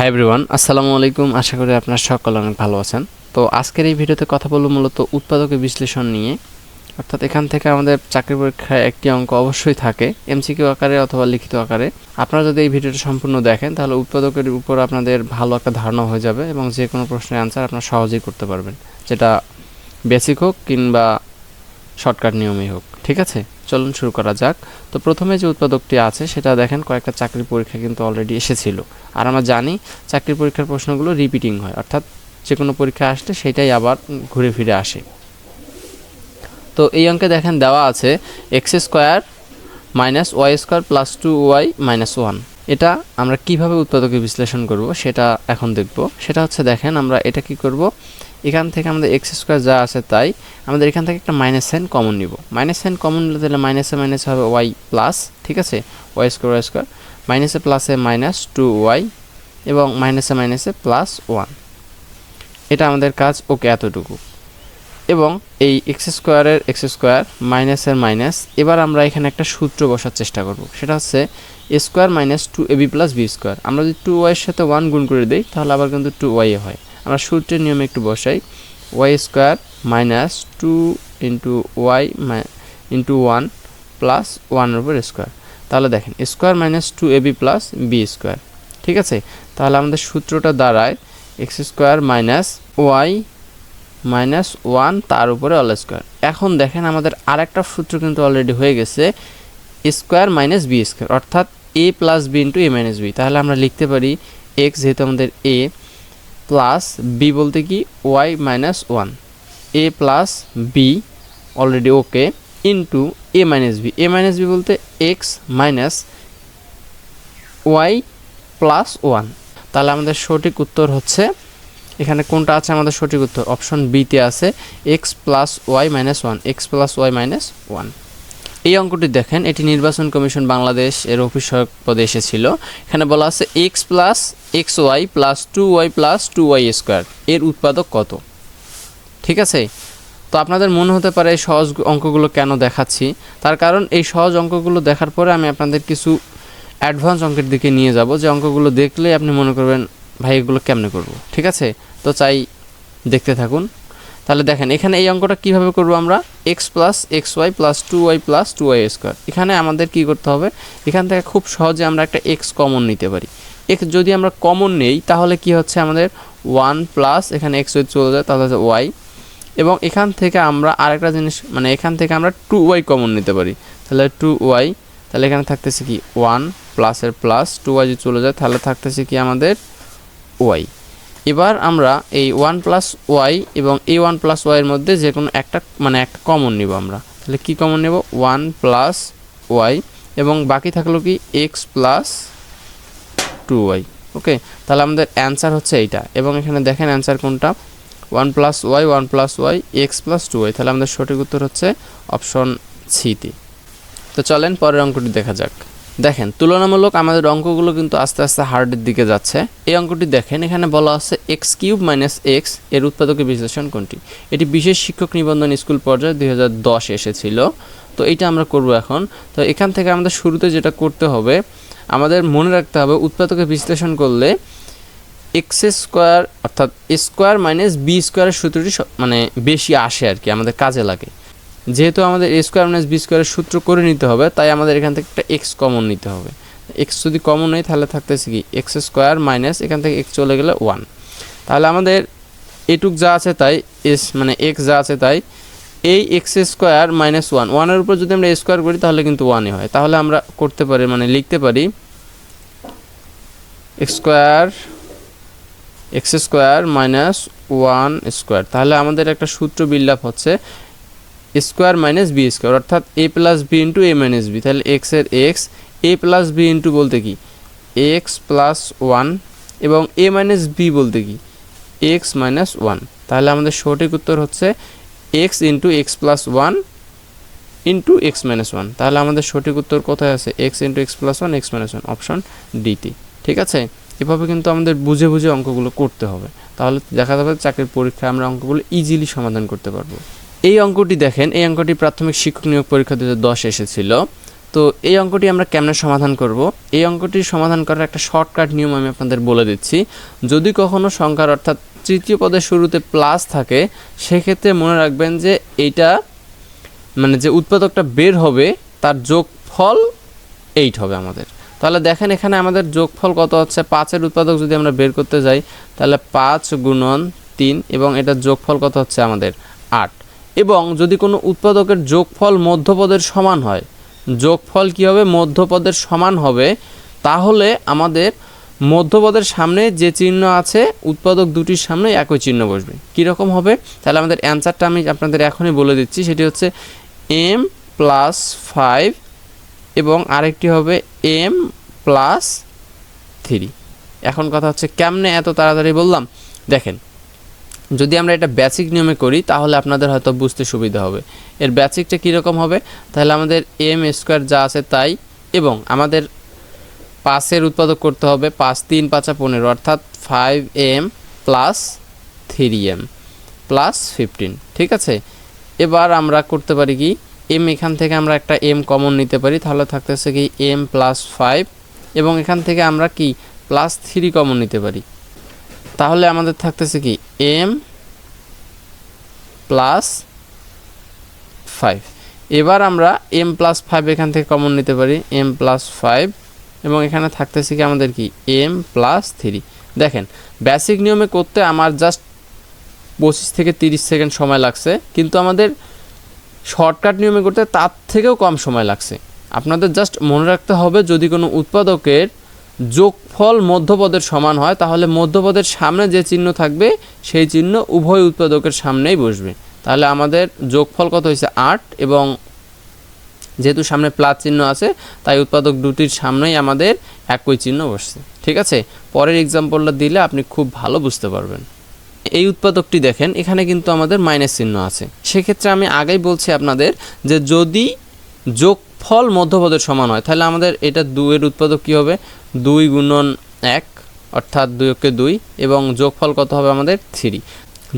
Hi everyone আসসালামু আলাইকুম। আশা করি আপনার সকল অনেক ভালো আছেন। তো আজকের এই ভিডিওতে কথা বলব মূলত উৎপাদকের বিশ্লেষণ নিয়ে। অর্থাৎ এখান থেকে আমাদের চাকরি পরীক্ষায় একটি অঙ্ক অবশ্যই থাকে, এমসিকিউ আকারে অথবা লিখিত আকারে। আপনারা যদি এই ভিডিওটা সম্পূর্ণ দেখেন, তাহলে উৎপাদকের উপর আপনাদের ভালো একটা ধারণা হয়ে যাবে এবং যে কোনো প্রশ্নের অ্যান্সার আপনারা সহজেই করতে পারবেন। যেটা বেসিক হোক কিংবা শর্টকাট নিয়মই হোক। ঠিক আছে? চলুন শুরু করা যাক। তো প্রথমে যে উৎপাদকটি আছে, সেটা দেখেন কয়েকটা চাকরি পরীক্ষা কিন্তু অলরেডি এসেছিল। আর আমরা জানি চাকরি পরীক্ষার প্রশ্নগুলো রিপিটিং হয়, অর্থাৎ যে কোনো পরীক্ষা আসলে সেটাই আবার ঘুরে ফিরে আসে। তো এই অঙ্কে দেখেন দেওয়া আছে X square minus Y square plus two Y minus one এটা আমরা কীভাবে উৎপাদকে বিশ্লেষণ করব, সেটা এখন দেখব। সেটা হচ্ছে দেখেন আমরা এটা কি করব? এখান থেকে আমাদের এক্স স্কোয়ার যা আছে তাই, আমাদের এখান থেকে একটা মাইনাস সাইন কমন নিব। মাইনাস সাইন কমন নিলে তাহলে মাইনাসে মাইনাস হবে ওয়াই প্লাস ঠিক আছে? ওয়াই স্কোয়ার ওয়াই স্কোয়ার মাইনাসে প্লাসে মাইনাস টু ওয়াই এবং মাইনাসে মাইনাসে প্লাস ওয়ান এটা আমাদের কাজ, ওকে এতটুকু। এবং এই এক্স স্কোয়ারের এক্স স্কোয়ার মাইনাসের মাইনাস এবার আমরা এখানে একটা সূত্র বসার চেষ্টা করব। সেটা হচ্ছে A square minus two A B plus B square আমরা যদি টু ওয়াইয়ের সাথে ওয়ান গুণ করে দিই, তাহলে আবার কিন্তু টু ওয়াই হয়। আমরা সূত্রের নিয়মে একটু বসাই। Y square minus two into Y into one plus ওয়ানের উপর স্কোয়ার। তাহলে দেখেন, square minus two A B plus B square. ঠিক আছে? তাহলে আমাদের সূত্রটা দাঁড়ায়, X square minus Y minus one তার উপরে অল স্কোয়ার। এখন দেখেন আমাদের আরেকটা সূত্র কিন্তু অলরেডি হয়ে গেছে, স্কোয়ার মাইনাস বি স্কোয়ার। অর্থাৎ A plus B into A minus B. তাহলে আমরা লিখতে পারি, এক্স যেহেতু আমাদের এ প্লাস বি বলতে কি? Y minus one A plus B already okay into A minus B A minus B বলতে X minus Y plus one তাহলে আমাদের সঠিক উত্তর হচ্ছে, এখানে কোনটা আছে আমাদের সঠিক উত্তর? অপশন বিতে আছে X plus Y minus one X plus Y minus one এই অঙ্কটি দেখেন, এটি নির্বাচন কমিশন বাংলাদেশ এর অফিস পদে এসেছিল। এখানে বলা আছে X plus X Y plus two Y plus two Y square এর উৎপাদক কত? ঠিক আছে? তো আপনাদের মনে হতে পারে এই সহজ অঙ্কগুলো কেন দেখাচ্ছি? তার কারণ এই সহজ অঙ্কগুলো দেখার পরে আমি আপনাদের কিছু অ্যাডভান্স অঙ্কের দিকে নিয়ে যাব, যে অঙ্কগুলো দেখলে আপনি মনে করবেন, ভাই, এগুলো কেমনে করব? ঠিক আছে? তো চাই দেখতে থাকুন। তাহলে দেখেন, এখানে এই অঙ্কটা কীভাবে করব আমরা? X plus X Y plus two Y plus two Y square এখানে আমাদের কি করতে হবে? এখান থেকে খুব সহজে আমরা একটা এক্স কমন নিতে পারি। এক্স যদি আমরা কমন নেই, তাহলে কি হচ্ছে আমাদের? ওয়ান প্লাস এখানে এক্স ওয়াই চলে যায়, তাহলে হচ্ছে ওয়াই এবং এখান থেকে আমরা আরেকটা জিনিস মানে এখান থেকে আমরা টু ওয়াই কমন নিতে পারি। তাহলে টু ওয়াই তাহলে এখানে থাকতেছে কি? ওয়ান প্লাসের প্লাস টু ওয়াই যদি চলে যায়, তাহলে থাকতেছে কি আমাদের? ওয়াই এবার আমরা এই ওয়ান প্লাস ওয়াই এবং এই ওয়ান প্লাস ওয়াইয়ের মধ্যে যে কোনো একটা মানে একটা কমন নেব আমরা। তাহলে কি কমন নেব? ওয়ান প্লাস ওয়াই এবং বাকি থাকল কি? X plus two Y. Okay? তাহলে আমাদের অ্যান্সার হচ্ছে এইটা। এবং এখানে দেখেন অ্যান্সার কোনটা? One plus Y one plus Y, X plus two Y. তাহলে আমাদের সঠিক উত্তর হচ্ছে অপশন সিতে তো চলেন পরের অঙ্কটি দেখা যাক। দেখেন, তুলনামূলক আমাদের অঙ্কগুলো কিন্তু আস্তে আস্তে হার্ডের দিকে যাচ্ছে। এই অঙ্কটি দেখেন, এখানে বলা আছে এক্স কিউব মাইনাস এক্সের উৎপাদকের বিশ্লেষণ কোনটি? এটি বিশেষ শিক্ষক নিবন্ধন স্কুল পর্যায়ে দুই হাজার দশ এসেছিল। তো এটা আমরা করব এখন। তো এখান থেকে আমাদের শুরুতে যেটা করতে হবে, আমাদের মনে রাখতে হবে উৎপাদকের বিশ্লেষণ করলে এক্স স্কোয়ার অর্থাৎ স্কোয়ার মাইনাস বি স্কোয়ারের সূত্রটি মানে বেশি আসে আর কি, আমাদের কাজে লাগে। যেহেতু আমাদের এ স্কোয়ার মাইনাস বি স্কোয়ারের সূত্র করে নিতে হবে, তাই আমাদের এখান থেকে একটা এক্স কমন নিতে হবে। এক্স যদি কমন নেই, তাহলে থাকতেছে কি? এক্স স্কোয়ার মাইনাস এখান থেকে এক্স চলে গেলে ওয়ান তাহলে আমাদের এটুক যা আছে তাই এস মানে এক্স যা আছে তাই, এই এক্স স্কোয়ার মাইনাস ওয়ান ওয়ানের উপর যদি আমরা স্কোয়ার করি, তাহলে কিন্তু ওয়ানই হয়। তাহলে আমরা করতে পারি মানে লিখতে পারি X square X square minus one square তাহলে আমাদের একটা সূত্র বিল্ড আপ হচ্ছে। স্কোয়ার মাইনাস বি স্কোয়ার, অর্থাৎ A plus B into A minus B, তাহলে এক্সের X A plus B into বলতে কি? এক্স প্লাস ওয়ান এবং এ মাইনাস বি বলতে কি? এক্স মাইনাস ওয়ান তাহলে আমাদের সঠিক উত্তর হচ্ছে X into X plus one into X minus one তাহলে আমাদের সঠিক উত্তর কোথায় আছে? X into X plus one X minus one option DT ঠিক আছে? এভাবে কিন্তু আমাদের বুঝে বুঝে অঙ্কগুলো করতে হবে। তাহলে দেখা যাবে চাকরির পরীক্ষায় আমরা অঙ্কগুলো ইজিলি সমাধান করতে পারব। এই অঙ্কটি দেখেন, এই অঙ্কটি প্রাথমিক শিক্ষক নিয়োগ পরীক্ষা দু দশ এসেছিল। তো এই অঙ্কটি আমরা কেমনে সমাধান করব? এই অঙ্কটি সমাধান করার একটা শর্টকাট নিয়ম আমি আপনাদের বলে দিচ্ছি। যদি কখনো সংখ্যার অর্থাৎ তৃতীয় পদের শুরুতে প্লাস থাকে, সেক্ষেত্রে মনে রাখবেন যে এইটা মানে যে উৎপাদকটা বের হবে, তার যোগফল এইট হবে আমাদের। তাহলে দেখেন এখানে আমাদের যোগফল কত হচ্ছে? পাঁচের উৎপাদক যদি আমরা বের করতে যাই, তাহলে পাঁচ গুণন তিন এবং এটার যোগফল কত হচ্ছে আমাদের? আট। এবং যদি কোনো উৎপাদকের যোগফল মধ্যপদের সমান হয়, যোগফল কী হবে? মধ্যপদের সমান হবে। তাহলে আমাদের মধ্যপদের সামনে যে চিহ্ন আছে, উৎপাদক দুটির সামনে একই চিহ্ন বসবে। কীরকম হবে? তাহলে আমাদের অ্যান্সারটা আমি আপনাদের এখনই বলে দিচ্ছি। সেটি হচ্ছে এম প্লাস ফাইভ এবং আরেকটি হবে এম প্লাস থ্রি। এখন কথা হচ্ছে কেমনে এত তাড়াতাড়ি বললাম? দেখেন যদি আমরা এটা বেসিক নিয়মে করি, তাহলে আপনাদের হয়তো বুঝতে সুবিধা হবে। এর বেসিকটা কীরকম হবে? তাহলে আমাদের এম স্কোয়ার যা আছে তাই, এবং আমাদের পাঁচের উৎপাদক করতে হবে পাঁচ, তিন, পাঁচা পনেরো। অর্থাৎ five M plus three M plus fifteen ঠিক আছে? এবার আমরা করতে পারি কি এম এখান থেকে আমরা একটা এম কমন নিতে পারি, তাহলে থাকতেছে কি এম প্লাস ফাইভ এবং এখান থেকে আমরা কি প্লাস থ্রি কমন নিতে পারি। তাহলে আমাদের থাকতেছে কি? এম প্লাস ফাইভ এবার আমরা এম প্লাস ফাইভ এখান থেকে কমন নিতে পারি। এম প্লাস ফাইভ এবং এখানে থাকতেছে কি আমাদের কি? এম প্লাস থ্রি দেখেন বেসিক নিয়মে করতে আমার জাস্ট পঁচিশ থেকে তিরিশ সেকেন্ড সময় লাগছে, কিন্তু আমাদের শর্টকাট নিয়মে করতে তার থেকেও কম সময় লাগছে। আপনাদের জাস্ট মনে রাখতে হবে, যদি কোনো উৎপাদকের যোগফল মধ্যপদের সমান হয়, তাহলে মধ্যপদের সামনে যে চিহ্ন থাকবে, সেই চিহ্ন উভয় উৎপাদকের সামনেই বসবে। তাহলে আমাদের যোগফল কত হয়েছে? আট, এবং যেহেতু সামনে প্লাস চিহ্ন আছে, তাই উৎপাদক দুটির সামনেই আমাদের একই চিহ্ন বসছে। ঠিক আছে? পরের এক্সাম্পলটা দিলে আপনি খুব ভালো বুঝতে পারবেন। এই উৎপাদকটি দেখেন, এখানে কিন্তু আমাদের মাইনাস চিহ্ন আছে। সেক্ষেত্রে আমি আগেই বলছি আপনাদের যে যদি যোগফল মধ্যপদের সমান হয়। তাহলে আমাদের এটা দুইয়ের উৎপাদক কী হবে? দুই গুণন এক, অর্থাৎ দুইকে দুই, এবং যোগফল কত হবে আমাদের? থ্রি।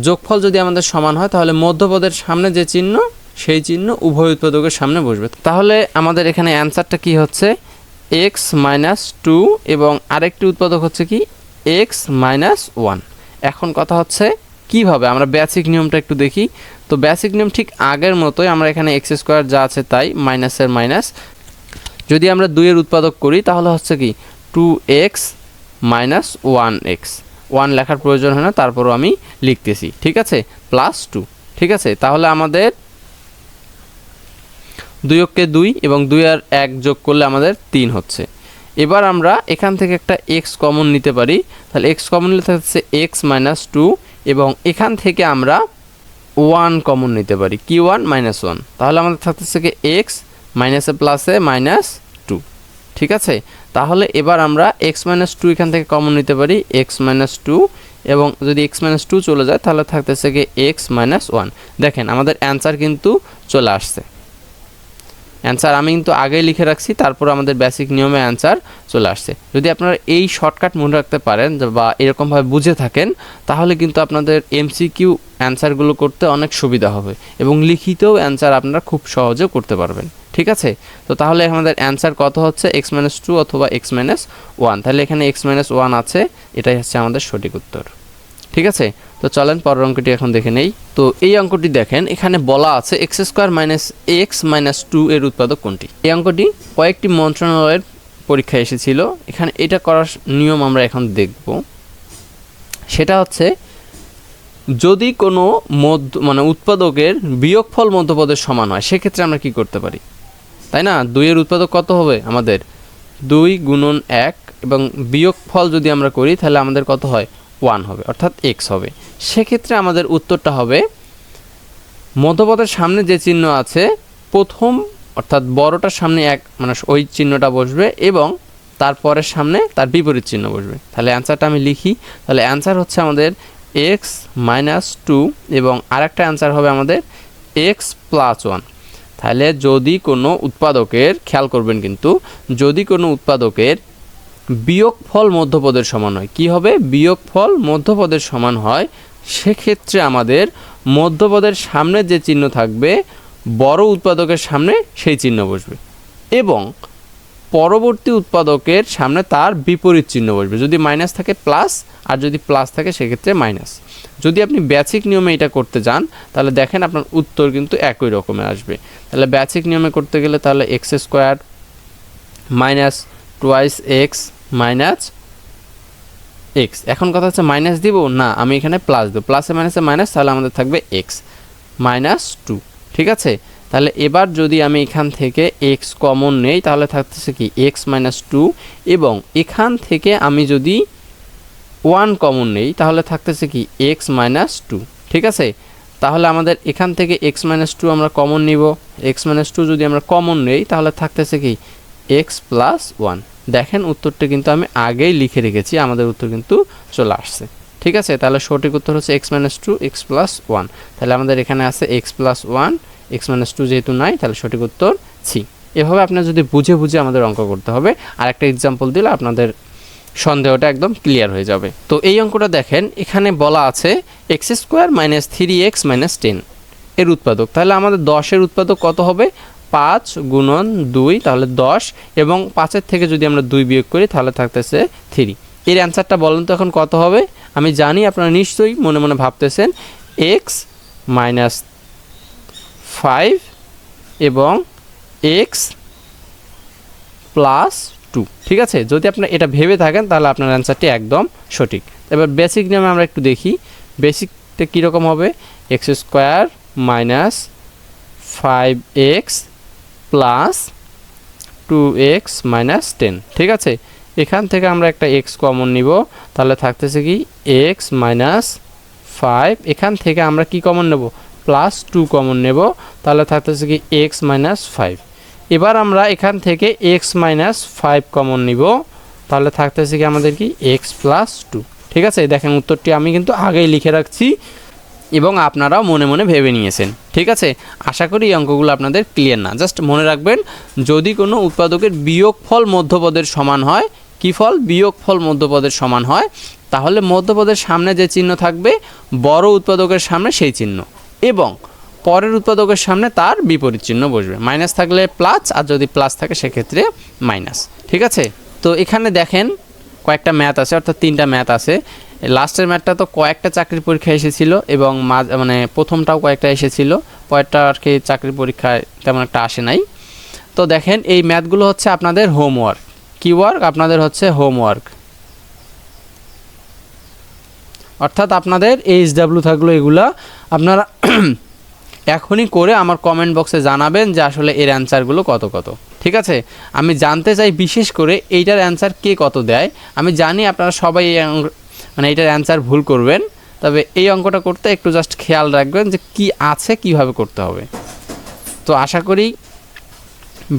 যোগফল যদি আমাদের সমান হয়, তাহলে মধ্যপদের সামনে যে চিহ্ন, সেই চিহ্ন উভয় উৎপাদকের সামনে বসবে। তাহলে আমাদের এখানে অ্যান্সারটা কি হচ্ছে? এক্স মাইনাস টু এবং আরেকটি উৎপাদক হচ্ছে কি? এক্স মাইনাস ওয়ান এখন কথা হচ্ছে কীভাবে? আমরা বেসিক নিয়মটা একটু দেখি। তো বেসিক নিয়ম ঠিক আগের মতোই আমরা এখানে এক্স স্কোয়ার যা আছে তাই মাইনাসের মাইনাস যদি আমরা দুইয়ের উৎপাদক করি, তাহলে হচ্ছে কি? Two X minus one X one লেখার প্রয়োজন হয় না, তারপরও আমি লিখতেছি, ঠিক আছে? প্লাস টু ঠিক আছে? তাহলে আমাদের দুই অক্ষে দুই এবং দুই আর এক যোগ করলে আমাদের তিন হচ্ছে। এবার আমরা এখান থেকে একটা এক্স কমন নিতে পারি। তাহলে এক্স কমন নিলে থাকছে এক্স মাইনাস টু এবং এখান থেকে আমরা ওয়ান কমন নিতে পারি। কি ওয়ান মাইনাস ওয়ান তাহলে আমাদের থাকতেছে কি এক্স মাইনাসে প্লাসে মাইনাস টু ঠিক আছে? তাহলে এবার আমরা এক্স মাইনাস টু এখান থেকে কমন নিতে পারি। এক্স মাইনাস টু এবং যদি এক্স মাইনাস টু চলে যায়, তাহলে থাকতেছে কি এক্স মাইনাস ওয়ান দেখেন, আমাদের অ্যান্সার কিন্তু চলে আসছে। অ্যান্সার আমি কিন্তু আগেই লিখে রাখছি, তারপর আমাদের বেসিক নিয়মে অ্যান্সার চলে আসছে। যদি আপনারা এই শর্টকাট মনে রাখতে পারেন বা এরকমভাবে বুঝে থাকেন, তাহলে কিন্তু আপনাদের এমসিকিউ অ্যান্সারগুলো করতে অনেক সুবিধা হবে এবং লিখিতেও অ্যান্সার আপনারা খুব সহজে করতে পারবেন। ঠিক আছে? তো তাহলে আমাদের অ্যান্সার কত হচ্ছে? এক্স মাইনাস টু অথবা এক্স মাইনাস ওয়ান তাহলে এখানে এক্স মাইনাস ওয়ান আছে, এটাই হচ্ছে আমাদের সঠিক উত্তর। ঠিক আছে? তো চলেন, পরের অঙ্কটি এখন দেখে নেই। তো এই অঙ্কটি দেখেন, এখানে বলা আছে X square minus X minus two এর উৎপাদক কোনটি? এই অঙ্কটি কয়েকটি মন্ত্রণালয়ের পরীক্ষায় এসেছিল। এখানে এটা করার নিয়ম আমরা এখন দেখব। সেটা হচ্ছে, যদি কোনো মধ্য মানে উৎপাদকের বিয়োগফল মধ্যপদের সমান হয়, সেক্ষেত্রে আমরা কি করতে পারি? তাই না? দুইয়ের উৎপাদক কত হবে? আমাদের দুই গুণন এক এবং বিয়োগফল যদি আমরা করি, তাহলে আমাদের কত হয়? ওয়ান হবে, অর্থাৎ এক্স হবে। সেক্ষেত্রে আমাদের উত্তরটা হবে মধ্যপদের সামনে যে চিহ্ন আছে, প্রথম অর্থাৎ বড়টার সামনে এক মানে ওই চিহ্নটা বসবে এবং তারপরের সামনে তার বিপরীত চিহ্ন বসবে। তাহলে অ্যান্সারটা আমি লিখি। তাহলে অ্যান্সার হচ্ছে আমাদের এক্স মাইনাস টু এবং আরেকটা অ্যান্সার হবে আমাদের এক্স প্লাস ওয়ান তাহলে যদি কোনো উৎপাদকের, খেয়াল করবেন কিন্তু, যদি কোনো উৎপাদকের বিয়োগফল মধ্যপদের সমান হয়, কি হবে? বিয়োগফল মধ্যপদের সমান হয় সেক্ষেত্রে আমাদের মধ্যপদের সামনে যে চিহ্ন থাকবে, বড় উৎপাদকের সামনে সেই চিহ্ন বসবে এবং পরবর্তী উৎপাদকের সামনে তার বিপরীত চিহ্ন বসবে। যদি মাইনাস থাকে প্লাস আর যদি প্লাস থাকে সেক্ষেত্রে মাইনাস যদি আপনি ব্যাচিক নিয়মে এটা করতে যান, তাহলে দেখেন আপনার উত্তর কিন্তু একই রকমের আসবে। তাহলে ব্যাচিক নিয়মে করতে গেলে তাহলে X square minus twice X minus X এখন কথা হচ্ছে মাইনাস দিব, না, আমি এখানে প্লাস দেবো। প্লাসে মাইনাসে মাইনাস তাহলে আমাদের থাকবে এক্স মাইনাস টু ঠিক আছে? তাহলে এবার যদি আমি এখান থেকে এক্স কমন নেই, তাহলে থাকতেছে কি? এক্স মাইনাস টু এবং এখান থেকে আমি যদি ওয়ান কমন নেই, তাহলে থাকতেছে কি? এক্স মাইনাস টু ঠিক আছে? তাহলে আমাদের এখান থেকে এক্স মাইনাস টু আমরা কমন নিব। এক্স মাইনাস টু যদি আমরা কমন নেই, তাহলে থাকতেছে কি? এক্স প্লাস ওয়ান দেখেন উত্তরটা কিন্তু আমি আগেই লিখে রেখেছি, আমাদের উত্তর কিন্তু চলে আসছে। ঠিক আছে? তাহলে সঠিক উত্তর হচ্ছে X minus two X plus one তাহলে আমাদের এখানে আছে X plus one X minus two যেহেতু নাই, তাহলে সঠিক উত্তর সি এভাবে আপনার যদি বুঝে বুঝে আমাদের অঙ্ক করতে হবে আর একটা এক্সাম্পল দিলে আপনাদের সন্দেহটা একদম ক্লিয়ার হয়ে যাবে। তো এই অঙ্কটা দেখেন, এখানে বলা আছে X square minus three X minus ten এর উৎপাদক। তাহলে আমাদের দশের উৎপাদক কত হবে? পাঁচ গুণন দুই, তাহলে দশ, এবং পাঁচের থেকে যদি আমরা দুই বিয়োগ করি, তাহলে থাকতেছে থ্রি এর অ্যান্সারটা বলেন তো এখন কত হবে? আমি জানি, আপনারা নিশ্চয়ই মনে মনে ভাবতেছেন এক্স মাইনাস ফাইভ এবং এক্স প্লাস টু ঠিক আছে? যদি আপনার এটা ভেবে থাকেন, তাহলে আপনার অ্যান্সারটি একদম সঠিক। এবার বেসিক নিয়মে আমরা একটু দেখি। বেসিকটা কীরকম হবে? X square minus five X plus two X minus ten ঠিক আছে? এখান থেকে আমরা একটা এক্স কমন নিব। তাহলে থাকতেছে কি? এক্স মাইনাস ফাইভ এখান থেকে আমরা কি কমন নেব? প্লাস টু কমন নেব। তাহলে থাকতেছে কি? এক্স মাইনাস ফাইভ এবার আমরা এখান থেকে এক্স মাইনাস ফাইভ কমন নিব। তাহলে থাকতেছে কি? আমাদের কি? এক্স প্লাস টু ঠিক আছে? দেখেন উত্তরটি আমি কিন্তু আগেই লিখে রাখছি। এবং আপনারাও মনে মনে ভেবে নিয়েছেন। ঠিক আছে? আশা করি এই অঙ্কগুলো আপনাদের ক্লিয়ার না। জাস্ট মনে রাখবেন, যদি কোনো উৎপাদকের বিয়োগ ফল মধ্যপদের সমান হয়, কি ফল? বিয়োগ ফল মধ্যপদের সমান হয়, তাহলে মধ্যপদের সামনে যে চিহ্ন থাকবে, বড় উৎপাদকের সামনে সেই চিহ্ন। এবং পরের উৎপাদকের সামনে তার বিপরীত চিহ্ন বসবে। মাইনাস থাকলে প্লাস আর যদি প্লাস থাকে, সেক্ষেত্রে মাইনাস ঠিক আছে? তো এখানে দেখেন কয়েকটা ম্যাথ আছে, অর্থাৎ তিনটা ম্যাথ আছে। লাস্টের ম্যাথটা তো কয়েকটা চাকরির পরীক্ষা এসেছিল এবং মানে প্রথমটাও কয়েকটা এসেছিল পরেরটা আর কি চাকরির পরীক্ষায় তেমন একটা আসে নাই। তো দেখেন, এই ম্যাথগুলো হচ্ছে আপনাদের হোমওয়ার্ক। কি ওয়ার্ক আপনাদের হচ্ছে হোমওয়ার্ক। অর্থাৎ আপনাদের এইচ ডাব্লিউ থাকল এগুলা, আপনারা এখনই করে আমার কমেন্ট বক্সে জানাবেন যে আসলে এর অ্যান্সারগুলো কত কত। ঠিক আছে? আমি জানতে চাই বিশেষ করে এইটার অ্যান্সার কে কত দেয়? আমি জানি আপনারা সবাই এই মানে এইটার অ্যান্সার ভুল করবেন, তবে এই অঙ্কটা করতে একটু জাস্ট খেয়াল রাখবেন যে কি আছে, কীভাবে করতে হবে। তো আশা করি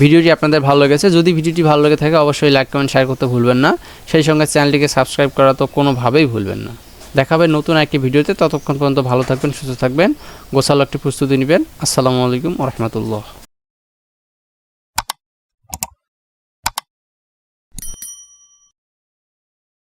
ভিডিওটি আপনাদের ভালো লেগেছে। যদি ভিডিওটি ভালো লেগে থাকে, অবশ্যই লাইক কমেন্ট শেয়ার করতে ভুলবেন না। সেই সঙ্গে চ্যানেলটিকে সাবস্ক্রাইব করা তো কোনোভাবেই ভুলবেন না। দেখাবে নতুন একটি ভিডিওতে। ততক্ষণ পর্যন্ত ভালো থাকবেন, সুস্থ থাকবেন গোসালো একটি প্রস্তুতি নেবেন। আসসালামু আলাইকুম রহমতুল্লাহ।